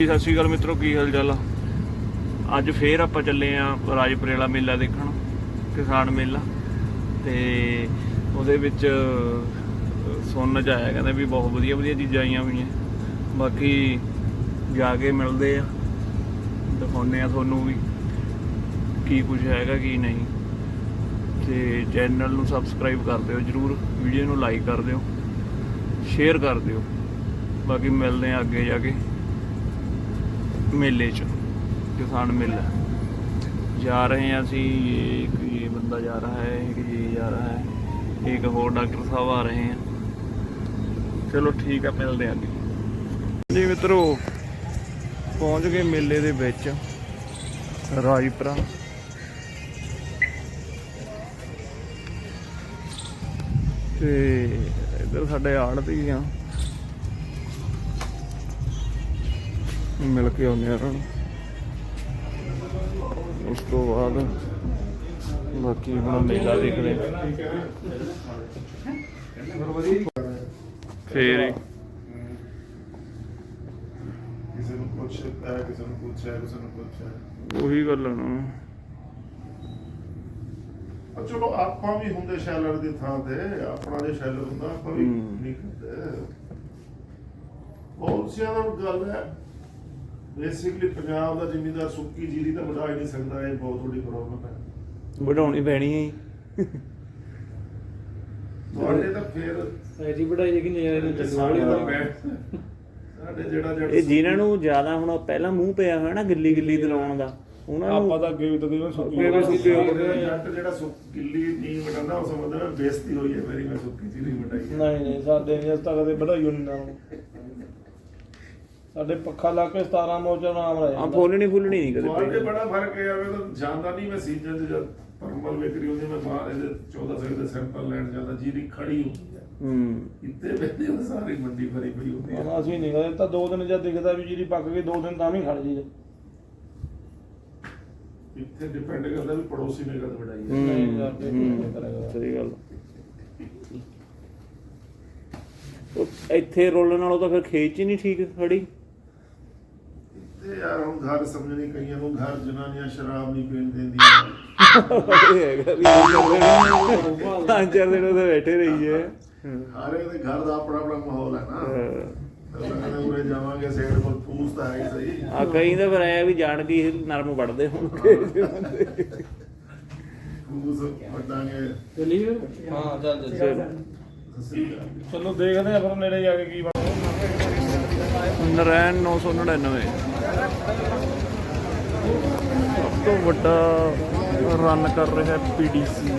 ਸਤਿ ਸ਼੍ਰੀ ਅਕਾਲ ਮਿੱਤਰੋ, ਕੀ ਹਾਲ ਚਾਲ ਆ? ਅੱਜ ਫੇਰ ਆਪਾਂ ਚੱਲੇ ਆ ਰਾਜਪੁਰੇਲਾ ਮੇਲਾ ਦੇਖਣ, ਕਿਸਾਨ ਮੇਲਾ। ਤੇ ਉਹਦੇ ਵਿੱਚ ਸੁਣਨ ਚ ਆਇਆ, ਕਹਿੰਦੇ ਵੀ ਬਹੁਤ ਵਧੀਆ ਵਧੀਆ ਚੀਜ਼ਾਂ ਆਈਆਂ ਹੋਈਆਂ। ਬਾਕੀ ਜਾ ਕੇ ਮਿਲਦੇ ਆ, ਦਿਖਾਉਂਦੇ ਆ ਤੁਹਾਨੂੰ ਵੀ ਕੀ ਕੁਝ ਹੈਗਾ, ਕੀ ਨਹੀਂ। ਤੇ ਚੈਨਲ ਨੂੰ ਸਬਸਕ੍ਰਾਈਬ ਕਰ ਦਿਓ ਜਰੂਰ, ਵੀਡੀਓ ਨੂੰ ਲਾਈਕ ਕਰ ਦਿਓ, ਸ਼ੇਅਰ ਕਰ ਦਿਓ। ਬਾਕੀ ਮਿਲਦੇ ਆ ਅੱਗੇ ਜਾ ਕੇ। ਮੇਲੇ ਚ किसान मेला जा रहे हैं ਅਸੀਂ एक ये बंदा जा रहा है एक ये जा रहा है एक ਹੋਰ ਡਾਕਟਰ ਸਾਹਿਬ ਆ ਰਹੇ हैं ਚਲੋ ਠੀਕ ਆ ਮਿਲਦੇ ਆਂ ਅੱਗੇ ਜੀ ਮਿੱਤਰੋ ਪਹੁੰਚ ਗਏ ਮੇਲੇ ਦੇ ਵਿੱਚ ਰਾਜਪੁਰਾ ਤੇ ਇੱਧਰ ਸਾਡੇ ਆੜਤੀ ਆ ਮਿਲ ਕੇ ਆਉਂਦੇ ਆ ਉਹਨਾਂ ਨੂੰ। ਉਸ ਤੋਂ ਬਾਅਦ ਬਾਕੀ ਹੁਣ ਮੇਲਾ ਦੇਖਦੇ। ਫੇਰ ਕਿਸੇ ਨੂੰ ਕੁਛ ਹੈ ਕਿਸੇ ਨੂੰ ਕੁਛ ਹੈ ਕਿਸੇ ਨੂੰ ਕੁਛ ਹੈ ਉਹੀ ਗੱਲ ਆ ਨਾ। ਚਲੋ ਆਪਾਂ ਵੀ ਹੁੰਦੇ ਸ਼ੈਲਰ ਦੀ ਥਾਂ ਤੇ ਆਪਣਾ ਜੇ ਸ਼ੈਲਰ ਹੁੰਦਾ ਆਪਾਂ ਵੀ। ਨਹੀਂ ਕਰਦੇ। ਬਹੁਤ ਸਿਆਂ ਦਾ ਗੱਲ ਹੈ। ਬੇਸਿਕਲੀ ਪੰਜਾਬ ਦਾ ਜ਼ਿਮੀਂਦਾਰ ਸੁੱਕੀ ਜੀਰੀ ਤਾਂ ਵਧਾ ਹੀ ਨਹੀਂ ਸਕਦਾ ਇਹ ਬਹੁਤ ਵੱਡੀ ਪ੍ਰੋਬਲਮ ਹੈ। ਵਧਾਉਣੀ ਪੈਣੀ ਹੈ ਤੁਹਾਡੇ ਤਾਂ ਫਿਰ ਐਜੀ ਬੜਾਈ ਲੇਕਿਨ ਨਜ਼ਾਰੇ ਨੂੰ ਤਾਂ ਚੱਲਣਾ ਬੈਠ। ਸਾਡੇ ਜਿਹੜਾ ਜਿਹੜਾ ਇਹ ਜਿਨ੍ਹਾਂ ਨੂੰ ਜ਼ਿਆਦਾ ਹੁਣ ਪਹਿਲਾਂ ਮੂੰਹ ਪਿਆ ਹੋਇਆ ਨਾ ਗਿੱਲੀ ਗਿੱਲੀ ਦਿਲਾਉਣ ਦਾ ਉਹਨਾਂ ਨੂੰ ਆਪਾਂ ਤਾਂ ਅੱਗੇ ਵੀ ਤਕਰੀਬਨ ਸੁੱਕੀ ਵੀ ਸੁੱਕੀ ਹੋ। ਗਏ। ਜੱਟ ਜਿਹੜਾ ਸੁੱਕ ਗਿੱਲੀ ਨਹੀਂ ਵਟਾਉਂਦਾ ਉਸ ਮਤਲਬ ਮੈਂ ਬੇਇੱਜ਼ਤੀ ਹੋਈ ਹੈ ਮੇਰੀ ਮੈਂ ਸੁੱਕੀ ਜੀਰੀ ਵਟਾਈ ਹੈ। ਨਹੀਂ ਨਹੀਂ ਸਾਡੇ ਨਹੀਂ ਅਜ ਤੱਕ ਦੇ ਬੜਾਈ ਨਹੀਂ ਨਾਮ ਸਾਡੇ ਪੱਖਾ ਲਾ ਕੇ 17 ਮੋਚਾ ਨਾਮ ਰਹਿ ਆ ਫੋਲਣੀ ਫੁੱਲਣੀ ਨਹੀਂ ਕਦੇ ਪਈ। ਬੜਾ ਫ਼ਰਕ ਹੈ ਮੈਂ ਤਾਂ ਜਾਣਦਾ ਨਹੀਂ ਮੈਂ ਸੀਜ਼ਨ ਚ ਜਦ ਪਰਮਲ ਵੇਕਰੀ ਹੁੰਦੀ ਮੈਂ ਬਾਹਰ ਇਹਦੇ 14 ਸੌ ਦੇ ਸੈਂਪਲ ਲੈਣ ਜਾਂਦਾ ਜੀਰੀ ਖੜੀ ਹੁੰਦੀ ਹੈ। ਹੂੰ। ਇੱਥੇ ਬੈਠੇ ਉਹ ਸਾਰੀ ਮੰਡੀ ਭਰੀ ਪਈ ਹੁੰਦੀ ਹੈ। ਹੁਣ ਅਸੀਂ ਨਹੀਂ ਕਦੇ ਤਾਂ ਦੋ ਦਿਨ ਜਦ ਦਿਖਦਾ ਵੀ ਜਿਹੜੀ ਪੱਕ ਗਈ ਦੋ ਦਿਨ ਤਾਂ ਵੀ ਖੜ ਜੀ ਇੱਥੇ ਡਿਪੈਂਡ ਕਰਦਾ ਵੀ ਪੜੋਸੀ ਨੇ ਕਦ ਵਡਾਈ ਹੈ। ਨਹੀਂ ਯਾਰ, ਹੂੰ, ਨਹੀਂ ਹੂੰ, ਕਰੇਗਾ। ਸਹੀ ਗੱਲ। ਉਹ ਇੱਥੇ ਰੋਲਣ ਨਾਲੋਂ ਤਾਂ ਫਿਰ ਖੇਤ 'ਚ ਹੀ ਨਹੀਂ ਠੀਕ ਖੜੀ। ਤੇ ਯਾਰ ਹੁਣ ਘਰ ਸਮਝਣੀ ਕਈਆਂ ਨੂੰ ਘਰ ਜਨਾਨੀਆਂ ਸ਼ਰਾਬ ਨਹੀਂ ਪੀਣ ਦਿੰਦੀਆਂ। ਇਹ ਪੰਜ ਚਾਰ ਦਿਨ ਉਹਦੇ ਬੈਠੇ ਰਹੀਏ। ਹਾਰੇ ਦੇ ਘਰ ਦਾ ਆਪਣਾ ਆਪਣਾ ਮਾਹੌਲ ਹੈ ਨਾ। ਲੱਗਦਾ ਉਰੇ ਜਾਵਾਂਗੇ ਸੇਡ ਕੋਲ ਤਾਂ ਹੈ ਹੀ ਸਹੀ। ਆ ਕਈ ਤਾਂ ਫਿਰ ਆਇਆ ਵੀ ਜਾਣ ਕੇ ਹੀ ਨਰਮ ਵੜਦੇ ਹੋਣਗੇ। ਫੂਸ ਵੱਡਾਂਗੇ ਚੱਲੀਏ। ਹਾਂ ਚੱਲ ਚੱਲ। ਚਲੋ। ਚਲੋ ਦੇਖਦੇ ਆ ਫਿਰ ਨੇੜੇ ਜਾ ਕੇ ਕੀ ਬਣਦਾ ਨਰੈਣ 999 ਸਭ ਤੋਂ ਵੱਡਾ ਰਨ ਕਰ ਰਿਹਾ ਪੀਡੀਸੀ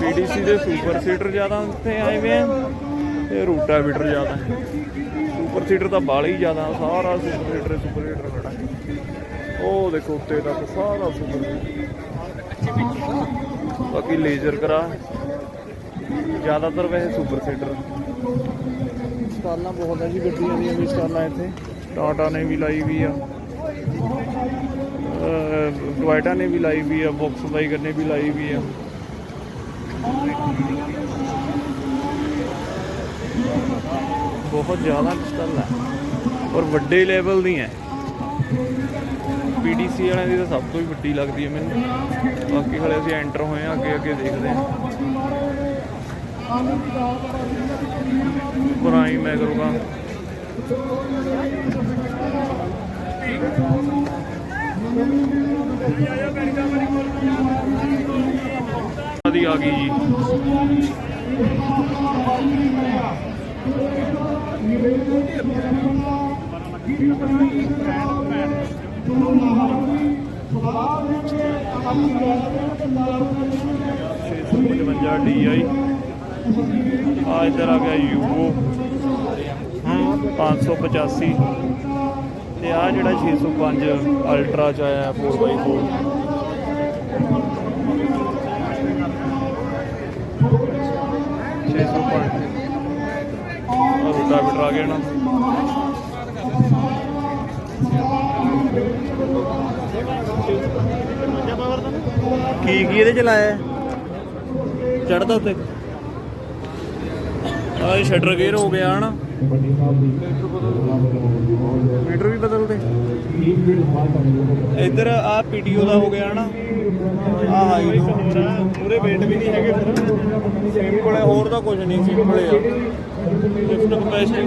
ਪੀਡੀਸੀ ਦੇ ਸੁਪਰ ਸੀਟਰ ਜ਼ਿਆਦਾ ਉੱਥੇ ਆਏ ਵੇ ਆ ਤੇ ਰੂਟਾਵੀਟਰ ਜ਼ਿਆਦਾ। ਸੁਪਰ ਸੀਟਰ ਤਾਂ ਬਾਲੀ ਜ਼ਿਆਦਾ, ਸਾਰਾ ਸੁਪਰ ਸੀਟਰ ਸੁਪਰ ਸੀਟਰ ਖੜਾ। ਉਹ ਦੇਖੋ ਉੱਤੇ ਤੱਕ ਸਾਰਾ ਸੁਪਰ ਬਾਕੀ ਲੇਜ਼ਰ ਕਰਾ। ਜ਼ਿਆਦਾਤਰ ਵੈਸੇ ਸੁਪਰ ਸੀਟਰ ਸਟਾਲਾਂ ਬਹੁਤ ਹੈ ਜੀ ਗੱਡੀਆਂ ਦੀਆਂ ਵੀ ਸਟਾਲਾਂ ਇੱਥੇ। ਟਾਟਾ ਨੇ ਵੀ ਲਾਈ ਵੀ ਆ। ਟੋਇਟਾ ਨੇ ਵੀ ਲਾਈ ਵੀ ਆ। ਬਾਕਸ ਬਾਈਕਰ ਨੇ ਵੀ ਲਾਈ ਵੀ ਆ। ਬਹੁਤ ਜ਼ਿਆਦਾ ਸਟਾਲ ਹੈ ਔਰ ਵੱਡੇ ਲੈਵਲ ਦੀਆਂ ਪੀਡੀਸੀ ਵਾਲਿਆਂ ਦੀ ਤਾਂ ਸਭ ਤੋਂ ਹੀ ਵੱਡੀ ਲੱਗਦੀ ਹੈ ਮੈਨੂੰ। ਬਾਕੀ ਹਲੇ ਅਸੀਂ ਐਂਟਰ ਹੋਏ ਆ ਅੱਗੇ ਅੱਗੇ ਦੇਖਦੇ ਆ ਪੁਰਾਈ ਮੈਂ ਕਰੂਗਾ ਆਦੀ ਆ ਗਈ ਜੀ। ਨਿਵੇਦਨ 55 DI ਆ ਇਧਰ ਆ ਗਿਆ ਯੂਓ 585 ਤੇ ਆ ਜਿਹੜਾ 605 ਅਲਟਰਾ ਚ ਆਇਆ 4x4 605 ਰੋਟਾਵੇਟਰ ਆ ਗਿਆ ਨਾ। ਕੀ ਕੀ ਇਹਦੇ ਚ ਲਾਇਆ? ਚੜਦਾ ਉੱਤੇ। ਆ ਸ਼ਟਰ ਗੇਅਰ ਹੋ ਗਿਆ ਹਨਾ। ਮੀਟਰ ਵੀ ਬਦਲਦੇ। ਇੱਧਰ ਆ ਪੀਟੀਓ ਦਾ ਹੋ ਗਿਆ ਹਨਾ। ਆ ਹਾਈ ਪੂਰੇ weight ਵੀ ਨਹੀਂ ਹੈਗੇ ਫਿਰ। ਸੇਮ ਕੋਲੇ ਹੋਰ ਤਾਂ ਕੁਝ ਨਹੀਂ ਸੀ ਕੋਲੇ ਆ ਲਿਫਟ ਕਪੈਸਿਟੀ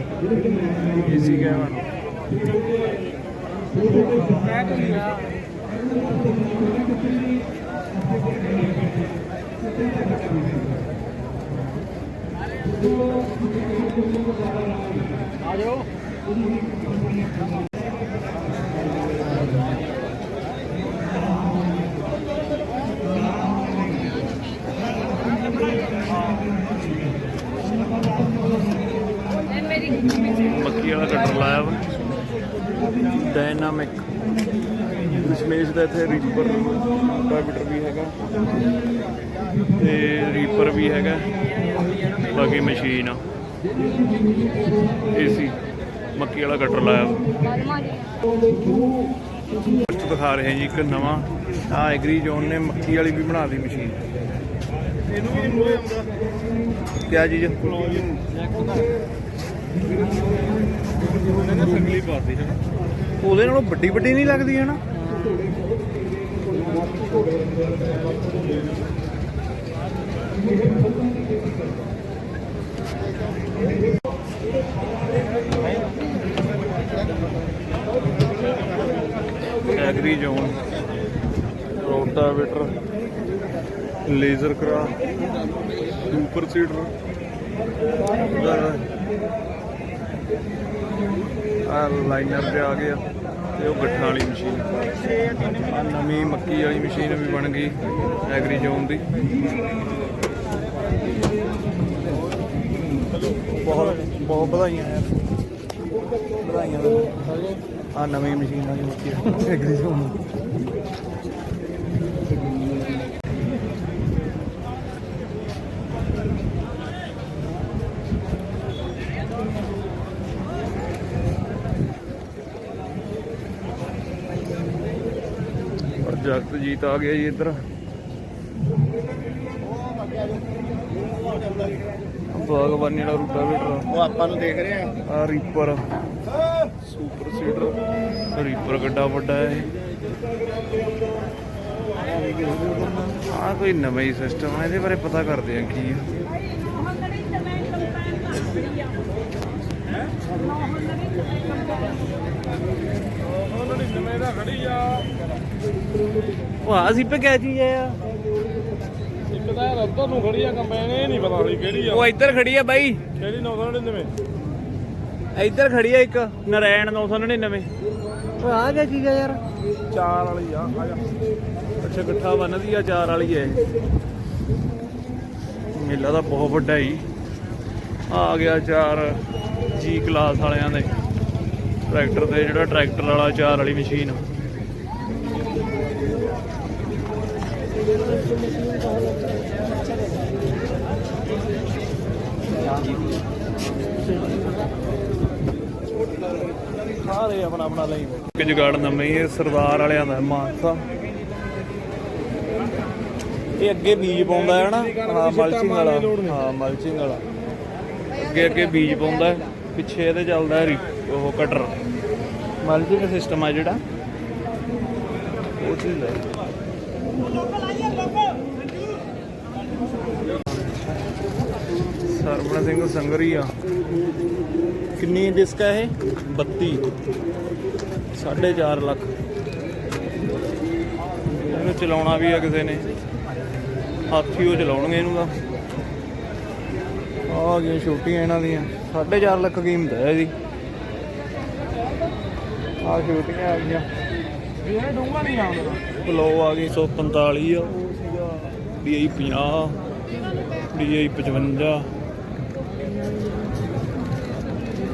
ਦਸ਼ਮੇਸ਼ 9100 ਏਸੀ ਗਿਆ ਮੱਕੀ ਵਾਲਾ ਕਟਰ ਲਾਇਆ ਵਾ। ਡਾਇਨਾਮਿਕ ਦਸ਼ਮੇਸ਼ ਦਾ ਇੱਥੇ ਰੀਪਰ ਡਾਇਬੀਟਰ ਵੀ ਹੈਗਾ। ਤੇ ਰੀਪਰ ਵੀ ਹੈਗਾ। ਬਾਕੀ ਮਸ਼ੀਨ ਆ। ਏਸੀ ਮੱਕੀ ਵਾਲਾ ਕਟਰ ਲਾਇਆ ਵਾ। ਇੱਥੇ ਦਿਖਾ ਰਹੇ ਜੀ ਇੱਕ ਨਵਾਂ। ਆ ਐਗਰੀ ਜ਼ੋਨ ਨੇ, ਮੱਕੀ ਵਾਲੀ ਵੀ ਬਣਾ ਦਿੱਤੀ ਮਸ਼ੀਨ ਇਹਨੂੰ ਵੀ ਮੂਰੇ ਆਉਂਦਾ ਕਿਆ ਚੀਜ਼? ਉਹਨੇ ਸੰਗਲੀ ਪਾਤੀ ਹੈ ਉਹਦੇ ਨਾਲੋਂ ਵੱਡੀ ਵੱਡੀ ਨਹੀਂ ਲੱਗਦੀ ਹੈ ਨਾ? ਐਗਰੀ ਜ਼ੋਨ ਰੋਟਾਵੇਟਰ ਲੇਜ਼ਰ ਕਰਾ ਸੁਪਰ ਸੀਡਰ ਆ ਲਾਈਨਰ ਤੇ ਆ ਗਿਆ ਤੇ ਉਹ ਗੱਠਾਂ ਵਾਲੀ ਮਸ਼ੀਨ। ਆਹ ਨਵੀਂ ਮੱਕੀ ਵਾਲੀ ਮਸ਼ੀਨ ਵੀ ਬਣ ਗਈ, ਐਗਰੀ ਜ਼ੋਨ ਦੀ। ਬਹੁਤ ਬਹੁਤ ਵਧਾਈਆਂ ਯਾਰ। ਵਧਾਈਆਂ। ਆ ਨਵੀਂ ਮਸ਼ੀਨ ਵਾਲੀ ਮੱਕੀ ਐਗਰੀ ਜ਼ੋਨ। ਜਗਤਜੀਤ ਆ ਗਿਆ ਜੀ ਇੱਧਰ। ਬਾਗਬਾਨੀ ਵਾਲਾ ਰੂਟਾਵੇਟਰ ਉਹ ਆਪਾਂ ਨੂੰ ਦੇਖ ਰਹੇ ਆ। ਆ ਰੀਪਰ ਸੁਪਰ ਸੀਡਰ ਰੀਪਰ ਗੱਡਾ ਵੱਡਾ ਹੈ ਆ ਕੋਈ ਨਵਾਂ ਹੀ ਸਿਸਟਮ ਆ ਇਹਦੇ ਬਾਰੇ ਪਤਾ ਕਰਦੇ ਆ ਕੀ ਉਹਨਾਂ ਦੀ ਨਵੇਂ ਦਾ ਖੜੀ ਆ ਉਹ ਆ ਸੀ ਪੇ ਕਿਆ ਚੀਜ਼ ਆ ਇੱਕ ਤਾਂ ਰੱਤੋਂ ਨੂੰ ਖੜੀ ਆ ਕੰਬਾਈਨ ਇਹ ਨਹੀਂ ਪਤਾ ਹੋਈ ਕਿਹੜੀ ਆ। ਉਹ ਇੱਧਰ ਖੜੀ ਆ ਬਾਈ। ਕਿਹੜੀ 999 ਇੱਧਰ ਖੜੀ ਆ ਇੱਕ ਨਰੈਣ 999 ਉਹ ਆ ਕਿਆ ਚੀਜ਼ ਆ ਯਾਰ? ਚਾਰ ਵਾਲੀ ਆ ਆ ਜਾ। ਅੱਛਾ ਗੱਠਾ ਬੰਨਦੀ ਆ ਚਾਰ ਵਾਲੀ ਹੈ ਮੇਲਾ ਤਾਂ ਬਹੁਤ ਵੱਡਾ ਹੀ ਆ ਗਿਆ ਚਾਰ ਜੀ ਕਲਾਸ ਵਾਲਿਆਂ ਦੇ। ਟਰੈਕਟਰ ਤੇ ਜਿਹੜਾ ਟਰੈਕਟਰ ਵਾਲਾ ਚਾਰ ਵਾਲੀ ਮਸ਼ੀਨ। ਸਾਰੇ ਆਪਣਾ ਆਪਣਾ ਲਈ ਜੁਗਾੜ ਨਵੇਂ ਇਹ ਸਰਦਾਰ ਵਾਲਿਆਂ ਦਾ ਮਾਨਸਾ। ਇਹ ਅੱਗੇ ਬੀਜ ਪਾਉਂਦਾ ਹੈ ਨਾ? ਹਾਂ ਮਲਚਿੰਗ ਵਾਲਾ। ਹਾਂ ਮਲਚਿੰਗ ਵਾਲਾ। ਅੱਗੇ ਅੱਗੇ ਬੀਜ ਪਾਉਂਦਾ ਪਿੱਛੇ ਇਹਦੇ ਚੱਲਦਾ ਹੈ ਉਹ ਕਟਰ। ਮਲਚਿੰਗ ਸਿਸਟਮ ਆ ਜਿਹੜਾ। ਉਹ ਚੀਜ਼ ਹੈ। ਸਰਵਣ ਸਿੰਘ ਸੰਗਰੀਆ। ਕਿੰਨੀ ਡਿਸਕ ਹੈ ਇਹ? 32 4.5 ਲੱਖ। ਇਹਨੂੰ ਚਲਾਉਣਾ ਵੀ ਆ ਕਿਸੇ ਨੇ। ਹਾਥੀ ਉਹ ਚਲਾਉਣਗੇ ਇਹਨੂੰ ਤਾਂ। ਆ ਗਈਆਂ ਛੋਟੀਆਂ ਇਹਨਾਂ ਦੀਆਂ। 4.5 ਲੱਖ ਕੀਮਤ ਹੈ ਇਹਦੀ। ਆ ਛੋਟੀਆਂ ਆ ਗਈਆਂ। ਵੀ ਡੂੰਗਾ ਨਹੀਂ ਆਉਂਦਾ ਬਲੋ ਆ ਗਈ 145 ਆ। ਵੀ ਸੀਗਾ DI 50 DI 55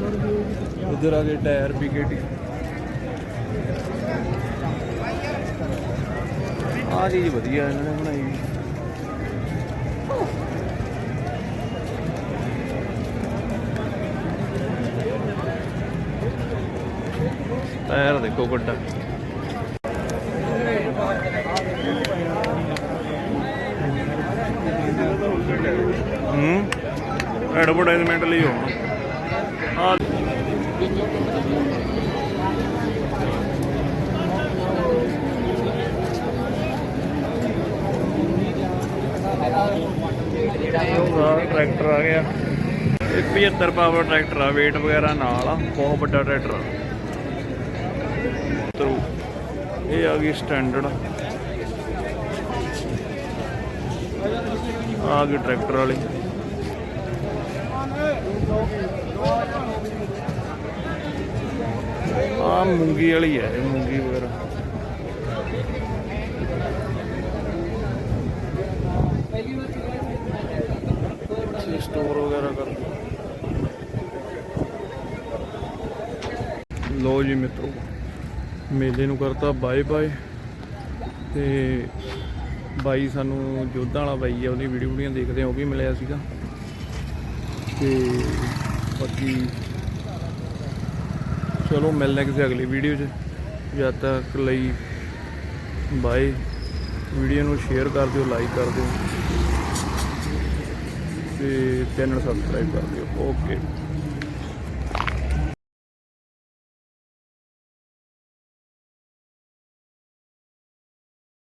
ਇਧਰ ਆ ਗਏ ਟਾਇਰ PKT ਆ ਚੀਜ਼ ਵਧੀਆ ਇਹਨਾਂ ਨੇ ਬਣਾਈ। ਟਾਇਰ ਦੇਖੋ ਗੱਡਾ ਹੂੰ? ਐਡਵਰਟਾਈਜ਼ਮੈਂਟ ਲਈ ਹੋਣਾ। ਟਰੈਕਟਰ ਆ ਗਿਆ। 75 ਪਾਵਰ ਟਰੈਕਟਰ ਆ, weight ਵਗੈਰਾ ਨਾਲ ਆ, ਬਹੁਤ ਵੱਡਾ ਟਰੈਕਟਰ ਆ। ਤਰੂ ਇਹ ਆ ਗਈ ਸਟੈਂਡਰਡ ਆ ਗਈ ਟਰੈਕਟਰ ਵਾਲੀ। ਆ ਮੂੰਗੀ ਵਾਲੀ ਹੈ, ਇਹ ਮੂੰਗੀ ਵਗੈਰਾ। ਇੱਥੇ ਸਟੋਰ ਵਗੈਰਾ ਕਰ ਲੋ ਜੀ ਮਿੱਤਰੋ, ਮੇਲੇ ਨੂੰ ਕਰਤਾ ਬਾਏ ਬਾਏ। ਤੇ ਬਾਈ ਸਾਨੂੰ ਜੋਧਾਂ ਵਾਲਾ ਬਾਈ ਆ ਉਹਦੀ ਵੀਡੀਓ ਵੀਡੀਓ ਦੇਖਦੇ ਆ ਉਹ ਵੀ ਮਿਲਿਆ ਸੀਗਾ। ਤੇ ਬਾਕੀ ਚਲੋ ਮਿਲਦੇ ਕਿਸੇ ਅਗਲੀ ਵੀਡੀਓ 'ਚ। ਜਦ ਤੱਕ ਲਈ ਬਾਏ। ਵੀਡੀਓ ਨੂੰ ਸ਼ੇਅਰ ਕਰ ਦਿਓ ਲਾਈਕ ਕਰ ਦਿਓ। ਤੇ ਚੈਨਲ ਸਬਸਕ੍ਰਾਈਬ ਕਰ ਦਿਓ। ਓਕੇ